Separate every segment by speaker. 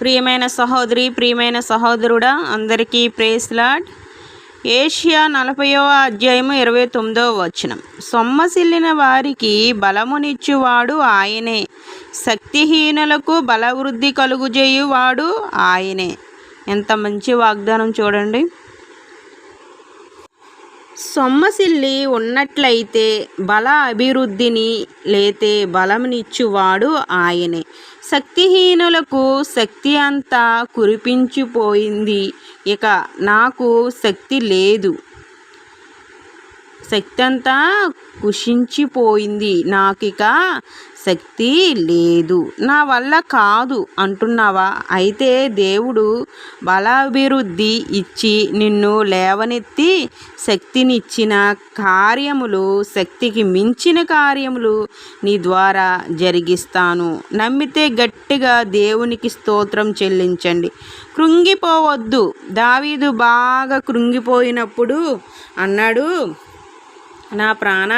Speaker 1: ప్రియమైన సహోదరి ప్రియమైన సహోదరుడా అందరికీ ప్రేస్ లాడ్. ఏషియా నలభైవ అధ్యాయము ఇరవై తొమ్మిదవ వచనం. సొమ్మసిల్లిన వారికి బలమునిచ్చువాడు ఆయనే. శక్తిహీనులకు బలవృద్ధి కలుగుజేయువాడు ఆయనే. ఎంత మంచి వాగ్దానం చూడండి. సొమ్మసిల్లి ఉన్నట్లయితే బల అభివృద్ధిని లేతే బలమునిచ్చువాడు ఆయనే. శక్తిహీనులకు శక్తి అంతా కురిపించిపోయింది. ఇక నాకు శక్తి లేదు. శక్తి అంతా కుషించిపోయింది. నాకిక శక్తి లేదు. నా వల్ల కాదు అంటున్నావా? అయితే దేవుడు బలాభివృద్ధి ఇచ్చి నిన్ను లేవనెత్తి శక్తినిచ్చిన కార్యములు శక్తికి మించిన కార్యములు నీ ద్వారా జరిగిస్తాను. నమ్మితే గట్టిగా దేవునికి స్తోత్రం చెల్లించండి. కృంగిపోవద్దు. దావీదు బాగా కృంగిపోయినప్పుడు అన్నాడు నా ప్రాణ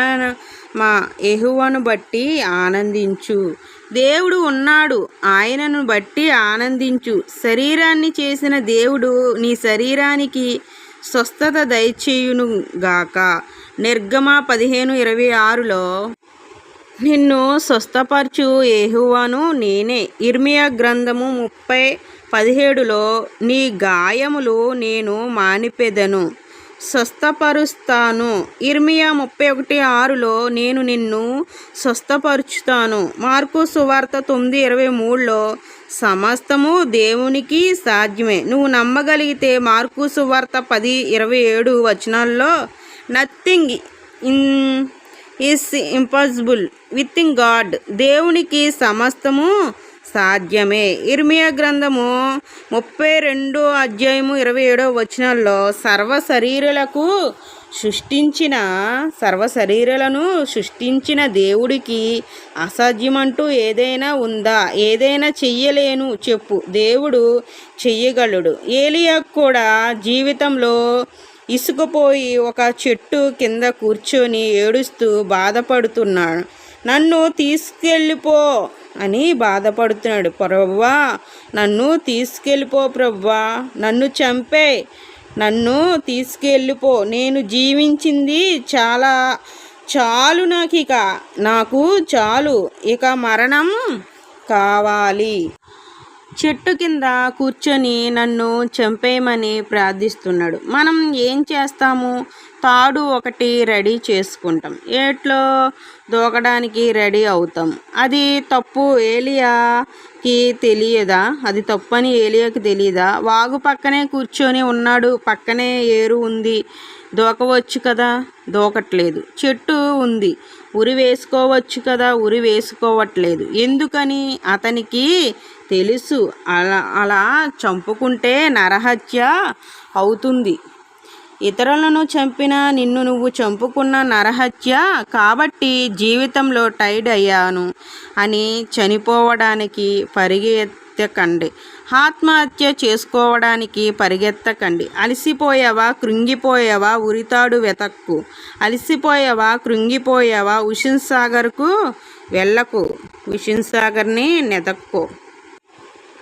Speaker 1: మా ఎహువను బట్టి ఆనందించు. దేవుడు ఉన్నాడు ఆయనను బట్టి ఆనందించు. శరీరాన్ని చేసిన దేవుడు నీ శరీరానికి స్వస్థత దయచేయును గాక. నిర్గమ పదిహేను ఇరవై ఆరులో నిన్ను స్వస్థపరచు ఏహువాను నేనే. ఇర్మియా గ్రంథము ముప్పై పదిహేడులో నీ గాయములు నేను మానిపెదను. స్వస్థపరుస్తాను. ఇర్మియా ముప్పై ఒకటి ఆరులో నేను నిన్ను స్వస్థపరుచుతాను. మార్కు సువార్త తొమ్మిది ఇరవై మూడులో సమస్తము దేవునికి సాధ్యమే. నువ్వు నమ్మగలిగితే మార్కు సువార్త పది ఇరవై ఏడు వచనాల్లో nothing in is impossible within God. దేవునికి సమస్తము సాధ్యమే. ఇర్మియా గ్రంథము ముప్పై రెండు అధ్యాయము ఇరవై ఏడో వచనాల్లో సర్వ శరీరులకు సృష్టించిన సర్వ శరీరాలను సృష్టించిన దేవుడికి అసాధ్యమంటూ ఏదైనా ఉందా? ఏదైనా చెయ్యలేను చెప్పు. దేవుడు చెయ్యగలడు. ఏలియా కూడా జీవితంలో ఇసుకుపోయి ఒక చెట్టు కింద కూర్చొని ఏడుస్తూ బాధపడుతున్నాడు. నన్ను తీసుకెళ్ళిపో. అని బాధపడుతున్నాడు. ప్రవ్వా నన్ను తీసుకెళ్ళిపో ప్రవ్వా నన్ను చంపే నన్ను తీసుకెళ్ళిపో. నేను జీవించింది చాలా చాలు నాకు ఇక నాకు చాలు. ఇక మరణం కావాలి. చెట్టు కింద కూర్చొని నన్ను చంపేయమని ప్రార్థిస్తున్నాడు. మనం ఏం చేస్తాము? తాడు ఒకటి రెడీ చేసుకుంటాం. ఏట్లో దూకడానికి రెడీ అవుతాం. అది తప్పు ఏలియాకి తెలియదా? అది తప్పు అని ఏలియాకి తెలియదా వాగు పక్కనే కూర్చొని ఉన్నాడు. పక్కనే ఏరు ఉంది. దూకవచ్చు కదా? దూకట్లేదు. చెట్టు ఉంది. ఉరి వేసుకోవచ్చు కదా? ఉరి వేసుకోవట్లేదు. ఎందుకని? అతనికి తెలుసు. అలా అలా చంపుకుంటే నరహత్య అవుతుంది. ఇతరులను చంపిన నిన్ను నువ్వు చంపుకున్న నరహత్య కాబట్టి జీవితంలో టైడ్ అయ్యాను అని చనిపోవడానికి పరిగెత్తకండి. ఆత్మహత్య చేసుకోవడానికి పరిగెత్తకండి. అలసిపోయావా? కృంగిపోయావా? ఉరితాడు వెతక్కు. అలసిపోయావా? కృంగిపోయావా? ఉషిన్ సాగర్కు వెళ్ళకు. ఉషిన్ సాగర్ని నెతక్కో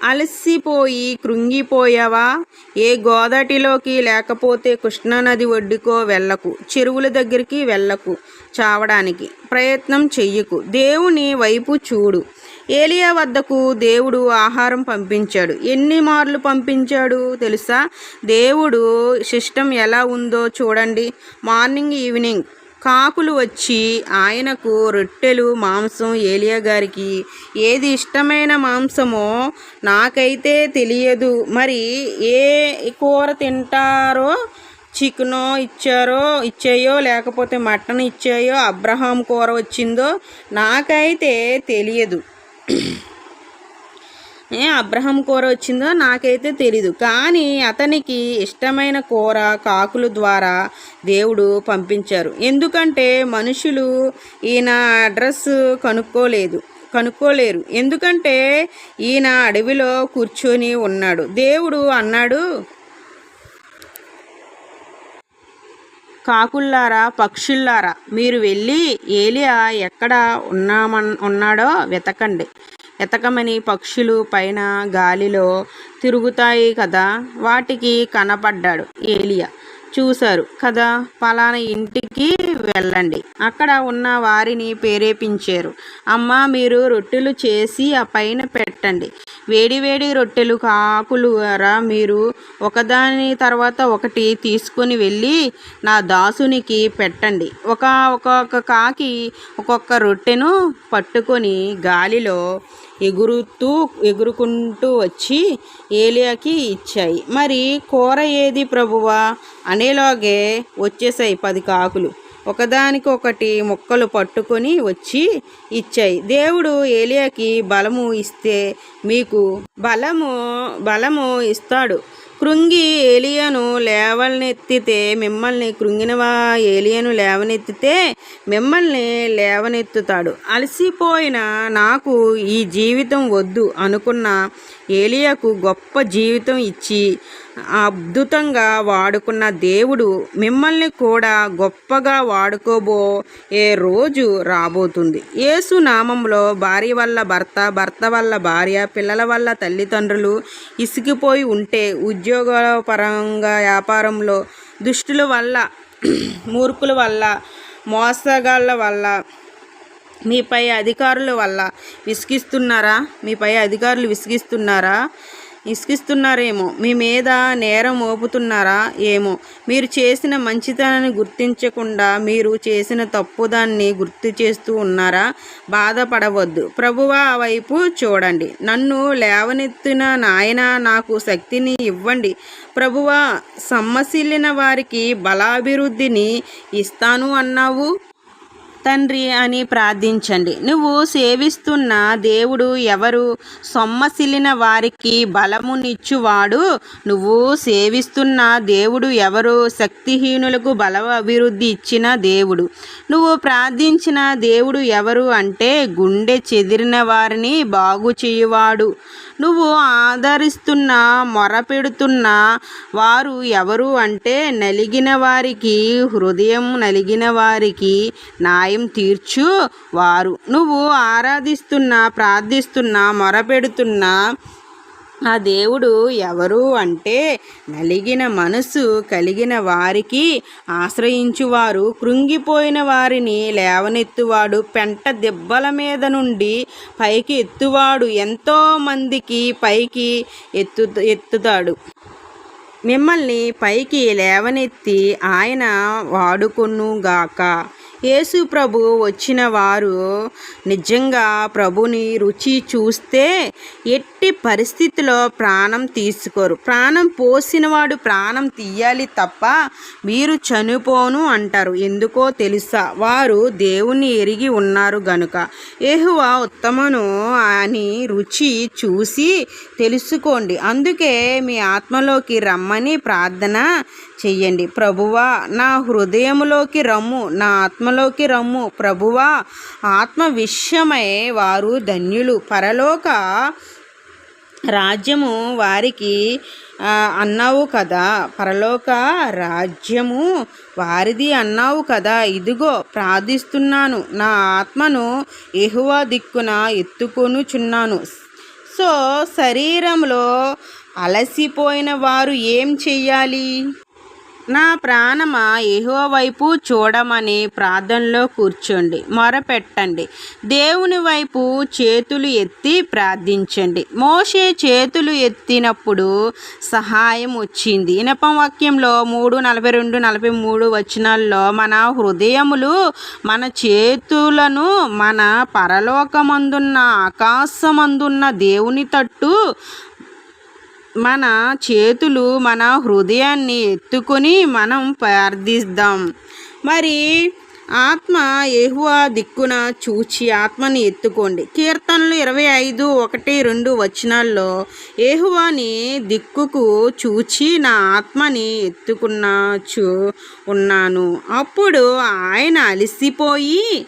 Speaker 1: అలసిపోయి కృంగిపోయావా? ఏ గోదాటిలోకి లేకపోతే కృష్ణానది ఒడ్డుకో వెళ్ళకు చెరువుల దగ్గరికి వెళ్ళకు చావడానికి ప్రయత్నం చెయ్యకు. దేవుని వైపు చూడు. ఏలియా వద్దకు దేవుడు ఆహారం పంపించాడు. ఎన్ని మార్లు పంపించాడు తెలుసా? దేవుడు సిస్టమ్ ఎలా ఉందో చూడండి. మార్నింగ్ ఈవినింగ్ కాకులు వచ్చి ఆయనకు రొట్టెలు మాంసం ఏలియా గారికి ఏది ఇష్టమైన మాంసమో నాకైతే తెలియదు. మరి ఏ కూర తింటారో చికెనో ఇచ్చారో ఇచ్చాయో లేకపోతే మటన్ ఇచ్చాయో అబ్రహాం కూర వచ్చిందో నాకైతే తెలియదు. ఏ అబ్రహం కూర వచ్చిందో నాకైతే తెలీదు. కానీ అతనికి ఇష్టమైన కూర కాకుల ద్వారా దేవుడు పంపించారు. ఎందుకంటే మనుషులు ఈయన అడ్రస్ కనుక్కోలేదు కనుక్కోలేరు. ఎందుకంటే ఈయన అడవిలో కూర్చొని ఉన్నాడు. దేవుడు అన్నాడు కాకుల్లారా పక్షుల్లారా మీరు వెళ్ళి ఏలియా ఎక్కడ ఉన్నామన్ ఉన్నాడో వెతకండి. ఎతకమని పక్షులు పైన గాలిలో తిరుగుతాయి కదా? వాటికి కనపడ్డాడు ఏలియా. చూశారు కదా పలానా ఇంటికి వెళ్ళండి. అక్కడ ఉన్న వారిని ప్రేరేపించారు. అమ్మ మీరు రొట్టెలు చేసి ఆ పైన పెట్టండి. వేడివేడి రొట్టెలు కాకులు ద్వారా మీరు ఒకదాని తర్వాత ఒకటి తీసుకొని వెళ్ళి నా దాసునికి పెట్టండి. ఒక ఒక్కొక్క కాకి ఒక్కొక్క రొట్టెను పట్టుకొని గాలిలో ఎగురుతూ ఎగురుకుంటూ వచ్చి ఏలియాకి ఇచ్చాయి. మరి కూర ఏది ప్రభువా? అనేలాగే వచ్చేసాయి పది కాకులు. ఒకదానికొకటి మొక్కలు పట్టుకొని వచ్చి ఇచ్చాయి. దేవుడు ఏలియాకి బలము ఇస్తే మీకు బలము బలము ఇస్తాడు. కృంగి ఏలియను లేవనెత్తితే మిమ్మల్ని కృంగినవా ఏలియను లేవనెత్తితే మిమ్మల్ని లేవనెత్తుతాడు. అలసిపోయిన నాకు ఈ జీవితం వద్దు అనుకున్న ఏలియాకు గొప్ప జీవితం ఇచ్చి అద్భుతంగా వాడుకున్న దేవుడు మిమ్మల్ని కూడా గొప్పగా వాడుకోబో ఏ రోజు రాబోతుంది. యేసు నామంలో భార్య వల్ల భర్త భర్త వల్ల భార్య పిల్లల వల్ల తల్లిదండ్రులు ఇసిగిపోయి ఉంటే ఉద్యోగ పరంగా వ్యాపారంలో దుష్టుల వల్ల మూర్ఖుల వల్ల మోసగాళ్ళ వల్ల మీపై అధికారుల వల్ల విసిగిస్తున్నారా? మీపై అధికారులు విసిగిస్తున్నారా? ఇసుకిస్తున్నారేమో. మీ మీద నేరం మోపుతున్నారా ఏమో. మీరు చేసిన మంచితనాన్ని గుర్తించకుండా మీరు చేసిన తప్పుదాన్ని గుర్తు చేస్తూ ఉన్నారా? బాధపడవద్దు. ప్రభువా వైపు చూడండి. నన్ను లేవనెత్తిన నాయన నాకు శక్తిని ఇవ్వండి. ప్రభువా సమ్మసిల్లిన వారికి బలాభివృద్ధిని ఇస్తాను అన్నావు. తండ్రి అని ప్రార్థించండి. నువ్వు సేవిస్తున్న దేవుడు ఎవరు? సొమ్మసిల్లిన వారికి బలమునిచ్చువాడు. నువ్వు సేవిస్తున్న దేవుడు ఎవరు? శక్తిహీనులకు బల అభివృద్ధి ఇచ్చిన దేవుడు. నువ్వు ప్రార్థించిన దేవుడు ఎవరు అంటే గుండె చెదిరిన వారిని బాగు చేయువాడు నువ్వు ఆదరిస్తున్న మొరపెడుతున్న వారు ఎవరు అంటే నలిగిన వారికి హృదయం నలిగిన వారికి న్యాయం తీర్చు వారు. నువ్వు ఆరాధిస్తున్న ప్రార్థిస్తున్న మొరపెడుతున్న ఆ దేవుడు ఎవరు అంటే నలిగిన మనసు కలిగిన వారికి ఆశ్రయించువారు. కృంగిపోయిన వారిని లేవనెత్తువాడు. పెంట దెబ్బల మీద నుండి పైకి ఎత్తువాడు. ఎంతో మందికి పైకి ఎత్తు ఎత్తుతాడు. మిమ్మల్ని పైకి లేవనెత్తి ఆయన వాడుకొనుగాక. యేసు ప్రభు వచ్చిన వారు నిజంగా ప్రభుని రుచి చూస్తే ఎట్టి పరిస్థితిలో ప్రాణం తీసుకోరు. ప్రాణం పోసినవాడు ప్రాణం తీయాలి తప్ప మీరు చనిపోను అంటారు. ఎందుకో తెలుసా? వారు దేవుని ఎరిగి ఉన్నారు గనుక. ఏహువా ఉత్తమను అని రుచి చూసి తెలుసుకోండి. అందుకే మీ ఆత్మలోకి రమ్మని ప్రార్థన చెయ్యండి. ప్రభువా నా హృదయంలోకి రమ్ము. నా ఆత్మలోకి రమ్ము. ప్రభువా ఆత్మ విషయమై వారు ధన్యులు. పరలోక రాజ్యము వారికి అన్నావు కదా. పరలోక రాజ్యము వారిది అన్నావు కదా. ఇదిగో ప్రార్థిస్తున్నాను. నా ఆత్మను ఎహువా దిక్కున ఎత్తుకొనుచున్నాను. సో శరీరంలో అలసిపోయిన వారు ఏం చెయ్యాలి? నా ప్రాణమ ఎహో వైపు చూడమని ప్రార్థనలో కూర్చోండి మొరపెట్టండి. దేవుని వైపు చేతులు ఎత్తి ప్రార్థించండి. మోసే చేతులు ఎత్తినప్పుడు సహాయం వచ్చింది. ఇనపం వాక్యంలో మూడు నలభై రెండు నలభై మూడు వచనాల్లో మన హృదయములు మన చేతులను మన పరలోకమందున్న ఆకాశమందున్న దేవుని తట్టు మన చేతులు మన హృదయాన్ని ఎత్తుకొని మనం ప్రార్థిద్దాం. మరి ఆత్మ ఎహువా దిక్కున చూచి ఆత్మని ఎత్తుకోండి. కీర్తనలు ఇరవై ఐదు ఒకటి రెండు వచనాల్లో ఏహువాని దిక్కుకు చూచి నా ఆత్మని ఎత్తుకున్నాచు ఉన్నాను. అప్పుడు ఆయన అలసిపోయి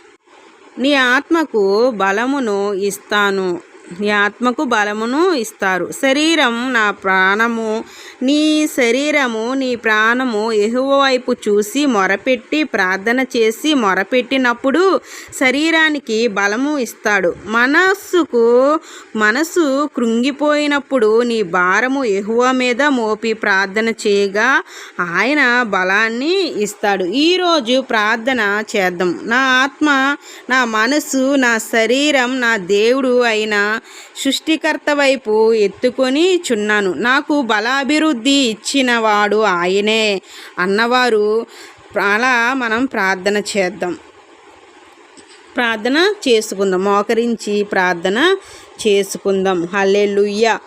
Speaker 1: నీ ఆత్మకు బలమును ఇస్తాను. నీ ఆత్మకు బలమును ఇస్తారు. శరీరం నా ప్రాణము. నీ శరీరము నీ ప్రాణము ఎహువ వైపు చూసి మొరపెట్టి ప్రార్థన చేసి మొరపెట్టినప్పుడు శరీరానికి బలము ఇస్తాడు. మనస్సుకు మనసు కృంగిపోయినప్పుడు నీ భారము ఎహువ మీద మోపి ప్రార్థన చేయగా ఆయన బలాన్ని ఇస్తాడు. ఈరోజు ప్రార్థన చేద్దాం. నా ఆత్మ నా మనసు నా శరీరం నా దేవుడు అయిన సృష్టికర్త వైపు ఎత్తుకొని చున్నాను. నాకు బలాభివృద్ధి ఇచ్చినవాడు ఆయనే అన్నవారు. అలా మనం ప్రార్థన చేద్దాం. ప్రార్థన చేసుకుందాం. మోకరించి ప్రార్థన చేసుకుందాం. హల్లెలూయా.